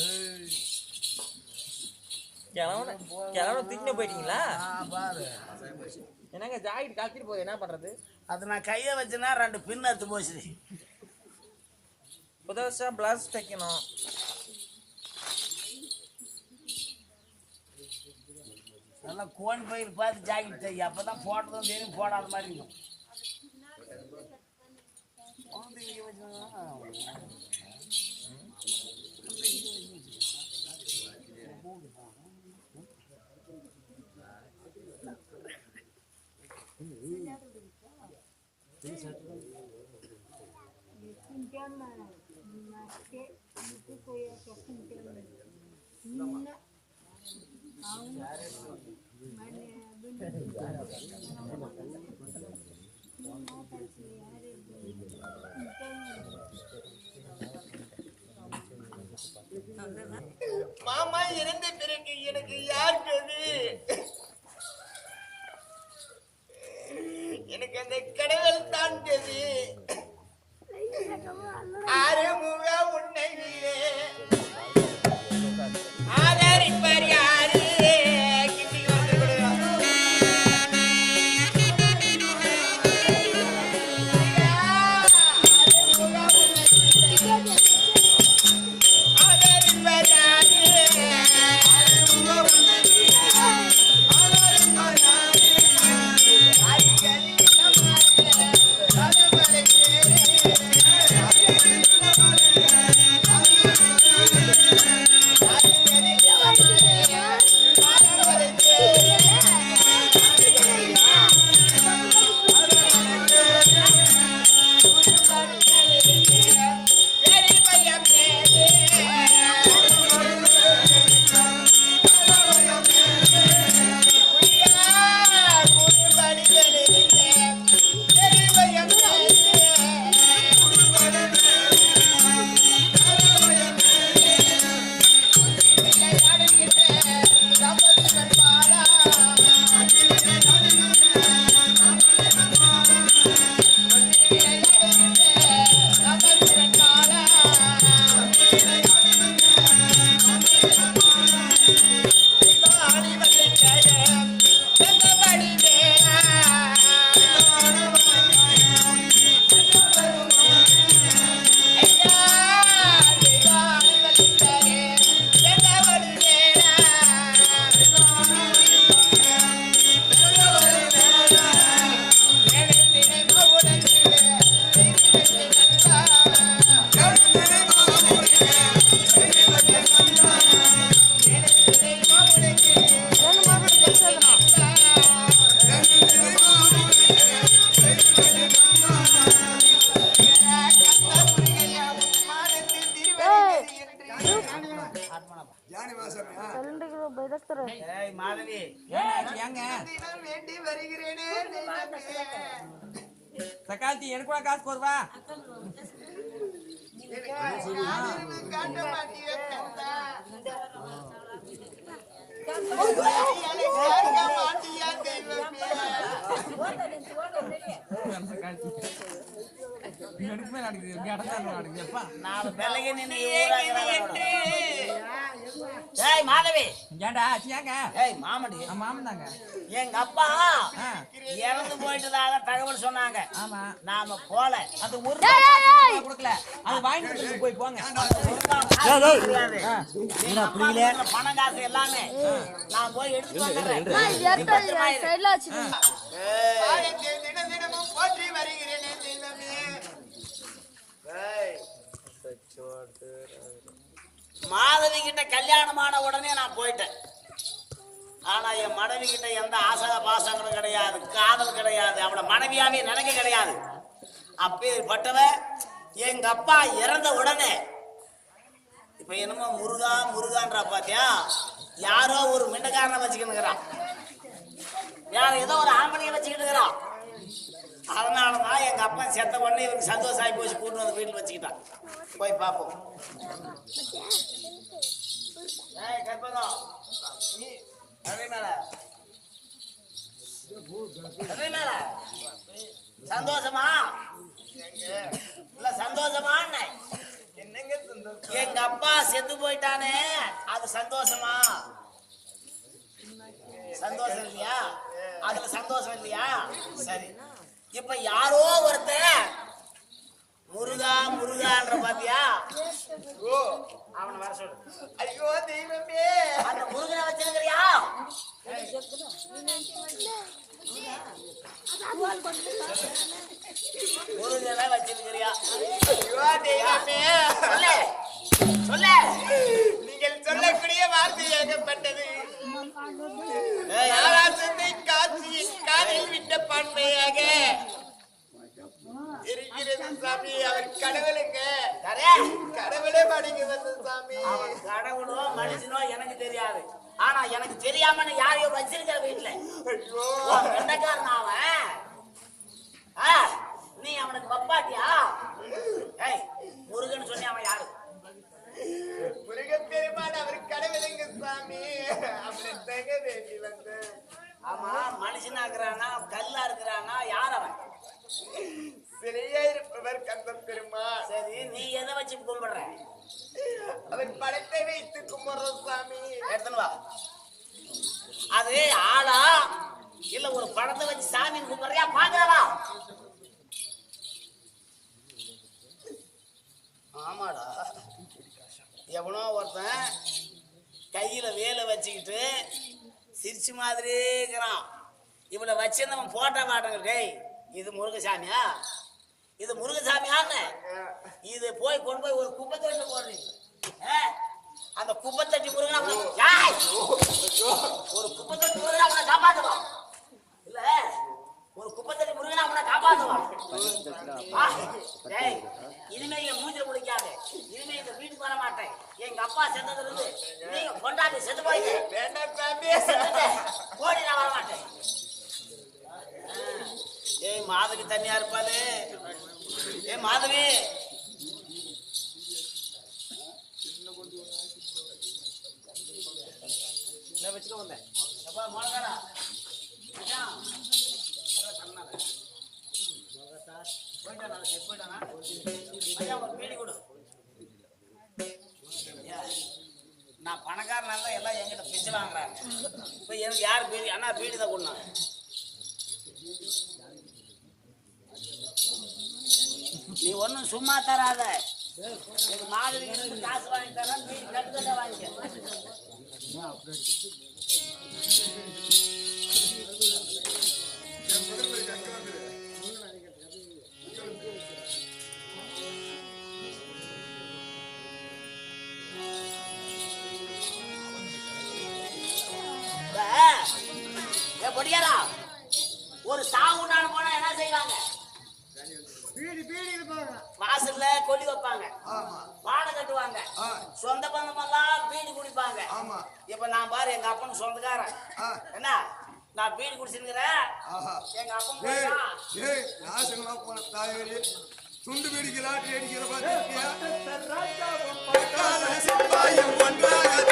ஏய், கிழவன கிழவன தின்னு போயிட்டீங்களா? ஆ, பாரு. என்னங்க ஜாக்கெட் கழட்டிட்டு போகுது என்ன பண்றது? அது நான் கையை வச்சேன்னா ரெண்டு பின் எடுத்து போச்சு புதுசா பிளவுஸ் தைக்கணும். நல்லா கோன் பயிர் பார்த்து ஜாக்கெட் தை. அப்பதான் போட்டதும் தெரியும் போடாத மாதிரி இருக்கும். மாமா இறந்த பிறகு எனக்கு யார் கது எனக்கு அந்த கடவுள் தான் வருகிறேனே சக்காத்தி எனக்கு கூட காசு போடுவா எனக்குமே நடக்குது நடக்குது மாதவி. ஏன்டா ஏங்க ஏய் மாமடி மாமன் தாங்க எங்க அப்பா ஆ. இறந்து போயிட்டதாக தகவல் சொன்னாங்க. ஆமா. நாம போல. அது ஒரு ரூபாய் கொடுக்கல. அது வாங்கிட்டு போய் போங்க. புரியல? பணம் காசு எல்லாமே நான் போய் எடுத்து கிட்ட கல்யாணமான உடனே நான் போயிட்டேன். ஆனா என் மனைவி கிட்ட எந்த ஆசக பாசங்களும் கிடையாது காதல் கிடையாது அவளை மனைவியாவே நினைக்க கிடையாது. அப்பேற்பட்டவ எங்க அப்பா இறந்த உடனே இப்ப என்னமோ முருகா முருகான்றா பாத்தியா? யாரோ ஒரு மிண்டக்காரனை வச்சுக்கிட்டுக்கிறான் வேற ஏதோ ஒரு ஆம்பளைய வச்சுக்கிட்டு இருக்கிறான். அதனாலதான் எங்க அப்பா செத்த உடனே இவருக்கு சந்தோஷம் ஆகி போச்சு கூட்டு வந்து வீட்டில் வச்சுக்கிட்டான். போய் பார்ப்போம். சந்தோஷமா இல்ல சந்தோஷமா என்னங்க எங்க அப்பா செத்து போயிட்டானே? அது சந்தோஷமா சந்தோஷம் இல்லையா? அதுல சந்தோஷம் இல்லையா? சரி. இப்ப யாரோ ஒருத்தர் முருகா முருகான்ற பாத்தியா? அவனை வர சொல்லு. ஐயோ தெய்வமே. அந்த முருகனை வச்சிருக்கிறியா? முருகனை வச்சிருக்கிறியா? ஐயோ தெய்வமே. சொல்லு. சொல்லு. நீங்கள் சொல்லக்கூடிய வார்த்தை ஏகப்பட்டது. காட்சியின் காதில் விட்ட பண்பையாக இருக்கிறது சாமி. அவர் கடவுளுங்க. தரே. கடவுளே மடங்கி வந்த சாமி. அவன் கடவுளோ மனுஷனோ எனக்கு தெரியாது. ஆனா எனக்கு தெரியாம யாரையோ வச்சிருக்கிற வீட்டுல ஐயோ. வெண்டைக்காரன் அவன் நீ அவனுக்கு பப்பாட்டியா ஏய் முருகன் சொன்னி அவன் யாரு முருகப்பெருமான் அவர் கடவுளுங்க சாமி? அப்படி தங்க வேண்டி வந்தேன் ஆமா மனுஷனா இருக்கிறானா கல்லா இருக்கிறானா யார் அவன்? சிறையா இருப்பவர் கந்த பெருமாள். சரி நீ எதை வச்சு கும்பிடுற? அவர் படத்தை வைத்து கும்பிடுறோம் சாமி எடுத்துன்னு வா. அது ஆளா? இல்ல ஒரு படத்தை வச்சு சாமி கும்பிடுறியா? பாக்குறவா ஆமாடா. எவனோ ஒருத்தன் கையில வேலை வச்சுக்கிட்டு சிரிச்சு மாதிரியே இருக்கிறான். இவனை வச்சிருந்தவன் போட்டா மாட்டாங்க டேய் இது முருகசாமியா? இது முருகசாமியான்னு இது போய் கொண்டு போய் ஒரு குப்பை தொட்டில போடுறீங்க? அந்த குப்பை தட்டி முருகனா! ஒரு குப்பை தட்டி முருகனா அவனை காப்பாத்துவான். இல்ல ஒரு குப்பை தட்டி முருகனா அவனை காப்பாத்துவான். இனிமே என் மூஞ்சில முடிக்காத இனிமே இந்த வீட்டுக்கு வர மாட்டேன். எங்க அப்பா செத்ததுல இருந்து நீங்க கொண்டாடி செத்து போயிட்டு. ஓடி நான் வர மாட்டேன் ஆ, ஏய் மாதவி தனியா இருப்பாளே ஏ மாதவி நான் வச்சுக்க வந்தேன் எப்பா மோனகாரா மச்சான் அதான் சொன்னானே. போயிட்டானா செட் போயிட்டானா மச்சான் ஒரு பீடி கொடு ஏன்? நான் பணக்காரனா இருந்தா எல்லாம் என்கிட்ட பிச்சை வாங்குறாங்க இப்போ எனக்கு யார் பீடி? அண்ணா பீடி தான் கொண்டாங்க நீ ஒன்றும் சும்மா தராத. மாதிரி காசு வாங்கி தரேன் நீ கட்டுக்கட்ட வாங்கிக்க ஏ பொடியாரா ஒரு சாவு நாள் போனா என்ன செய்வாங்க? பீடி பீடி இருப்பாங்க. வாசல்ல கொல்லி வைப்பாங்க. ஆமா. வாழை கட்டுவாங்க. ஆ. சொந்த பந்தமெல்லாம் பீடி குடிப்பாங்க. ஆமா. இப்ப நான் பாரு எங்க அப்பன் சொந்தக்காரன். ஆ. என்ன? நான் பீடி குடிச்சிருக்கிறேன். எங்க அப்பன் போன தாயவரே. துண்டு பிடிக்கிற ஆட்டி அடிக்கிற ஒன்றாக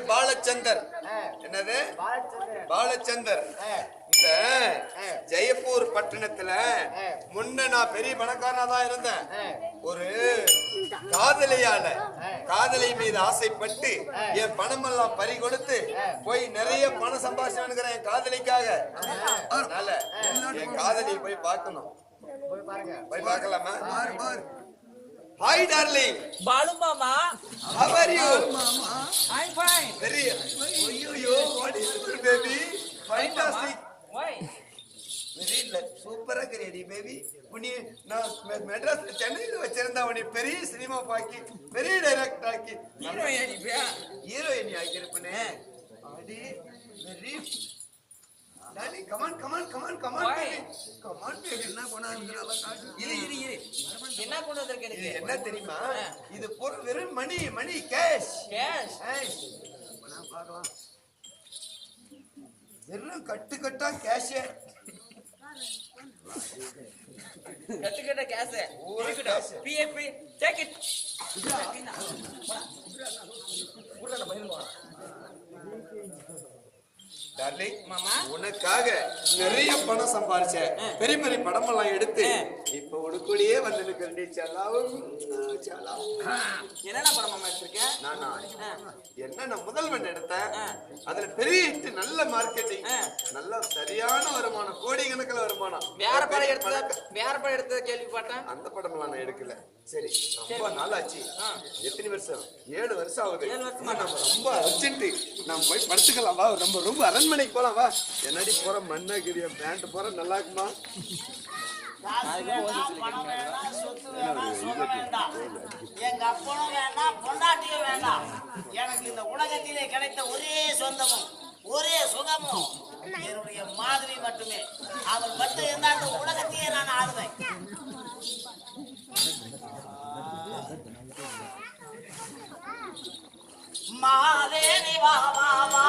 பேர் பாலச்சந்தர். என்னது? பாலச்சந்தர். இந்த ஜெயப்பூர் பட்டணத்துல முன்ன நான் பெரிய பணக்காரனா தான் இருந்தேன். ஒரு காதலியால காதலி மீது ஆசைப்பட்டு என் பணமெல்லாம் பறி கொடுத்து போய் நிறைய பணம் சம்பாதிச்சு என் காதலிக்காக. அதனால என் காதலியை போய் பார்க்கணும். போய் பார்க்கலாமா? ஹாய் டார்லிங் பாலு மாமா. How are you? I'm fine. very ஐயோ what is it baby? Fantastic Why? தேவி உன்னை நான் மெ- மெட்ராஸ்ல சென்னையில வச்சிருந்தா உன்னை பெரிய சினிமா பாக்கி பெரிய டைரக்டர் ஆக்கி ஹீரோயினி ஆக்கியிருப்பனே. அடி very darling come on come on come on come on Why? Come on baby என்ன இரு இரு இரு. என்ன கொண்டு வந்திருக்க எனக்கு? என்ன தெரியுமா? இது பொருள் வெறும் மணி மணி கேஷ் கேஷ் பார்க்கலாம். வெறும் கட்டு கட்டா கேஷ் கட்டுக்கிட்ட கேஸ் ஒரு cash. பிஏபி டேக் இட் டார்லிங் உனக்காக நிறைய பணம் சம்பாரிச்சேன். பெரிய பெரிய படமெல்லாம் எடுத்து இப்ப உனக்குள்ளேயே வந்து நிக்கிறேன். செலாவும் என்னென்ன படம் மாமா எடுத்திருக்க? நானா? என்ன நான் முதல்வன் எடுத்தேன்? அதுல பெரிய hit, நல்ல மார்க்கெட்டிங் நல்ல சரியான வருமானம் கோடி கணக்குல வருமானம். வேற படம் எடுத்தத வேற படம் எடுத்தத கேள்விப்பட்டேன். அந்த படம்லாம் நான் எடுக்கல. சரி ரொம்ப நாள் ஆச்சு எத்தனை வருஷம்? ஏழு வருஷம் ஆகுது. ரொம்ப அர்ஜென்ட் நாம் போய் படுத்துக்கலாம் நம்ம ரொம்ப அரண்மனைக்கு போலாம் வா. என்னடி போற? மண்ணகிரிய பேண்ட் போற? நல்லா இருக்குமா? காசு பணம் வேண்டாம் சொத்து வேண்டாம் சுகம் வேண்டாம் எங்க அப்பனும் வேண்டாம் பொண்டாட்டியும் வேண்டாம். எனக்கு இந்த உலகத்திலே கிடைத்த ஒரே சொந்தமும் ஒரே சுகமும் என்னுடைய மாதிரி மட்டுமே. அவள் மட்டும் இருந்தா இந்த உலகத்தையே நான் ஆடுவேன் மாதே வா வா வா.